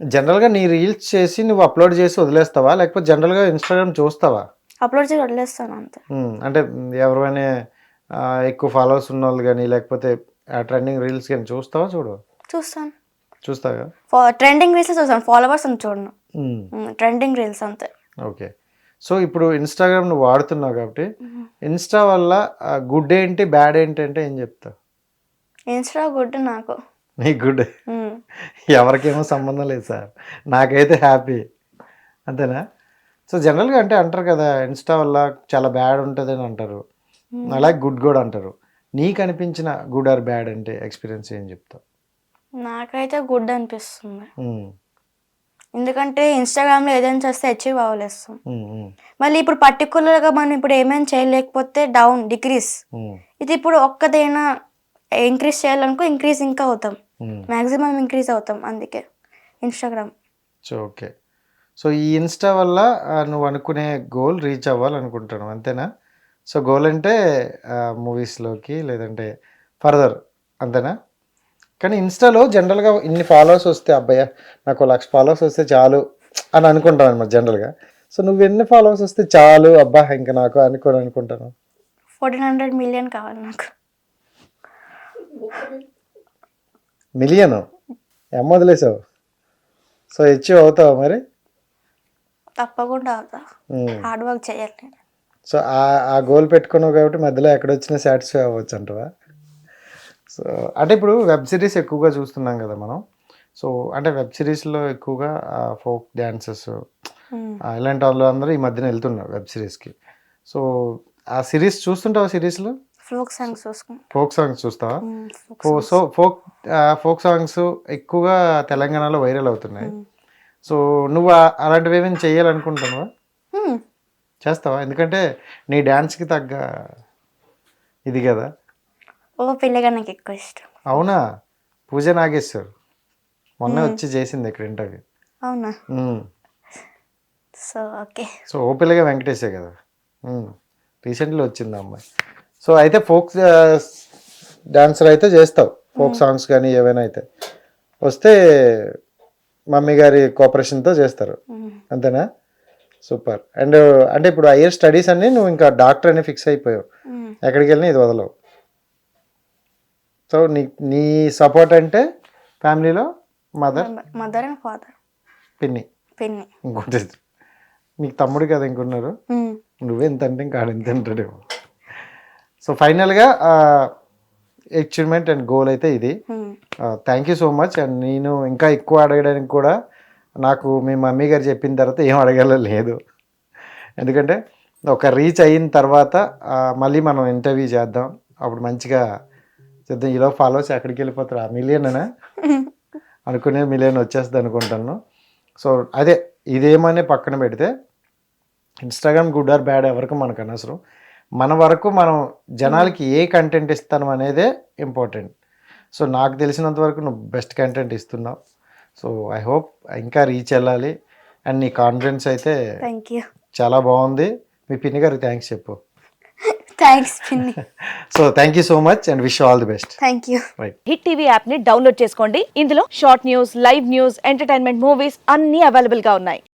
జనరల్గా నీ రీల్స్ చేసి నువ్వు అప్లోడ్ చేసి వదిలేస్తావా? లేకపోతే జనరల్గా ఇన్స్టాగ్రామ్ చూస్తావా? అప్లోడ్ చేసి వదిలేస్తాను అంతే. అంటే ఎవరైనా ఎక్కువ ఫాలోవర్స్ ఉన్న వాళ్ళు కానీ లేకపోతే ట్రెండింగ్ రీల్స్ కానీ చూస్తావా చూడు? చూస్తాను. చూస్తావా? ట్రెండింగ్ రీల్స్ చూస్తాను. ఫాలోవర్స్ అని చూడను. ట్రెండింగ్ రీల్స్ అంతే. ఓకే. సో ఇప్పుడు ఇన్స్టాగ్రామ్ నువ్వు వాడుతున్నావు కాబట్టి ఇన్స్టా వల్ల గుడ్ ఏంటి బ్యాడ్ ఏంటి అంటే ఏం చెప్తావు? ఇన్స్టా గుడ్ నాకు. నీకు గుడ్. ఎవరికేమో సంబంధం లేదు సార్. నాకైతే హ్యాపీ అంతేనా? సో జనరల్గా అంటే అంటారు కదా ఇన్స్టా వల్ల చాలా బ్యాడ్ ఉంటుంది అని అంటారు అలాగే గుడ్ కూడా అంటారు. నీకు అనిపించిన గుడ్ ఆర్ బ్యాడ్ అంటే ఎక్స్పీరియన్స్ ఏం చెప్తావు? నాకైతే గుడ్ అనిపిస్తుంది. ఉమ్, ఎందుకంటే ఇన్స్టాగ్రామ్లో ఏదైనా చేస్తే అచీవ్ అవ్వలేస్తాం. ఉమ్, మళ్ళీ ఇప్పుడు పర్టికులర్గా మనం ఇప్పుడు ఏమైనా చేయలేకపోతే డౌన్ డిక్రీస్ ఇది ఇప్పుడు ఒక్కదైనా ఇంక్రీజ్ చేయాలనుకో ఇంక్రీజ్ ఇంకా అవుతాం. మ్యాక్సిమం ఇంక్రీజ్ అవుతాం అందుకే. ఇన్స్టాగ్రామ్ సో ఓకే సో ఈ ఇన్స్టా వల్ల నువ్వు అనుకునే గోల్ రీచ్ అవ్వాలనుకుంటాను అంతేనా? సో గోల్ అంటే మూవీస్లోకి లేదంటే ఫర్దర్ అంతేనా? కానీ ఇన్స్టాలో జనరల్గా ఇన్ని ఫాలోవర్స్ వస్తే అబ్బాయ నాకు లక్ష ఫాలోవర్స్ వస్తే చాలు అని అనుకుంటాను అనమాట జనరల్గా సో నువ్వు ఎన్ని ఫాలోవర్స్ వస్తే చాలు అబ్బా ఇంకా నాకు అనుకోని అనుకుంటాను ఫోర్టీన్ హండ్రెడ్ మిలియన్ కావాలి నాకు. మిలియన్. ఎమ్మ వదిలేసావు? సో హెచ్యూ అవుతావా మరి? తప్పకుండా అవుతా. హార్డ్ వర్క్ చేయాలి నేను. సో ఆ గోల్ పెట్టుకున్నావు కాబట్టి మధ్యలో ఎక్కడ వచ్చినా సాటిస్ఫై అవ్వచ్చు అంటవా? సో అంటే ఇప్పుడు వెబ్ సిరీస్ ఎక్కువగా చూస్తున్నాం కదా మనం. సో అంటే వెబ్ సిరీస్లో ఎక్కువగా ఫోక్ డ్యాన్సెస్. ఇలాంటి వాళ్ళు అందరూ ఈ మధ్యన వెళ్తున్నారు వెబ్ సిరీస్కి సో ఆ సిరీస్ చూస్తుంటావా సిరీస్లో ఫోక్ సాంగ్స్ ఫోక్ సాంగ్స్ చూస్తావా? సో ఫోక్ ఫోక్ సాంగ్స్ ఎక్కువగా తెలంగాణలో వైరల్ అవుతున్నాయి. సో నువ్వు అలాంటివి ఏమైనా చేయాలనుకుంటున్నావా చేస్తావా? ఎందుకంటే నీ డ్యాన్స్కి తగ్గ ఇది కదా. ఓ పిల్లగా నాకు ఎక్కువ ఇష్టం. అవునా? పూజ నాగేశ్వర్. మొన్న వచ్చి చేసింది ఇక్కడ ఇంటర్వ్యూ. అవునా? So okay. సో ఓపిల్గా వెంకటేశే కదా. రీసెంట్లీ వచ్చింది అమ్మాయి. సో అయితే ఫోక్ డాన్సర్ అయితే చేస్తావు. ఫోక్ సాంగ్స్ కానీ ఏవైనా అయితే వస్తే మమ్మీ గారి కోఆపరేషన్తో చేస్తారు. అంతేనా? సూపర్. అండ్ అంటే ఇప్పుడు హయ్యర్ స్టడీస్ అన్నీ నువ్వు ఇంకా డాక్టర్ అని ఫిక్స్ అయిపోయావు. ఎక్కడికి వెళ్ళినా ఇది వదలవు. సో నీ నీ సపోర్ట్ అంటే ఫ్యామిలీలో మదర్? Mother and father. పిన్ని. పిన్ని. ఇంకోటి నీకు తమ్ముడు కదా ఇంకున్నారు ఉమ్, నువ్వే ఎంత అంటే ఇంకా ఆడు ఎంత అంటాడేమో సో ఫైనల్గా అచీవ్మెంట్ అండ్ గోల్ అయితే ఇది. Thank you so much and నేను ఇంకా ఎక్కువ అడగడానికి కూడా నాకు మీ మమ్మీ గారు చెప్పిన తర్వాత ఏం అడగాల లేదు. ఎందుకంటే ఒక రీచ్ అయిన తర్వాత మళ్ళీ మనం ఇంటర్వ్యూ చేద్దాం. అప్పుడు మంచిగా చేద్దాం ఈలో ఫాలోవర్స్ ఎక్కడికి వెళ్ళిపోతారు? ఆ మిలియన్ అనా అనుకునే మిలియన్ వచ్చేస్తుంది అనుకుంటాను. సో అదే ఇదేమనే పక్కన పెడితే ఇన్స్టాగ్రామ్ గుడ్ ఆర్ బ్యాడ్ ఎవరికి మనకు అనవసరం. మన వరకు మనం జనాలకి ఏ కంటెంట్ ఇస్తాను అనేదే ఇంపార్టెంట్ సో నాకు తెలిసినంత వరకు నువ్వు బెస్ట్ కంటెంట్ ఇస్తున్నావు. సో ఐ హోప్ ఇంకా రీచ్ వెళ్ళాలి. అండ్ నీ కాన్ఫిడెన్స్ అయితే థ్యాంక్ యూ చాలా బాగుంది. మీ పిన్ని గారికి థ్యాంక్స్ చెప్పు. థ్యాంక్స్ పిన్ని. So thank you so much and wish all the best thank you right hit TV యాప్ని డౌన్లోడ్ చేసుకోండి. ఇందులో short news live news entertainment movies అన్ని అవైలబుల్గా ఉన్నాయి.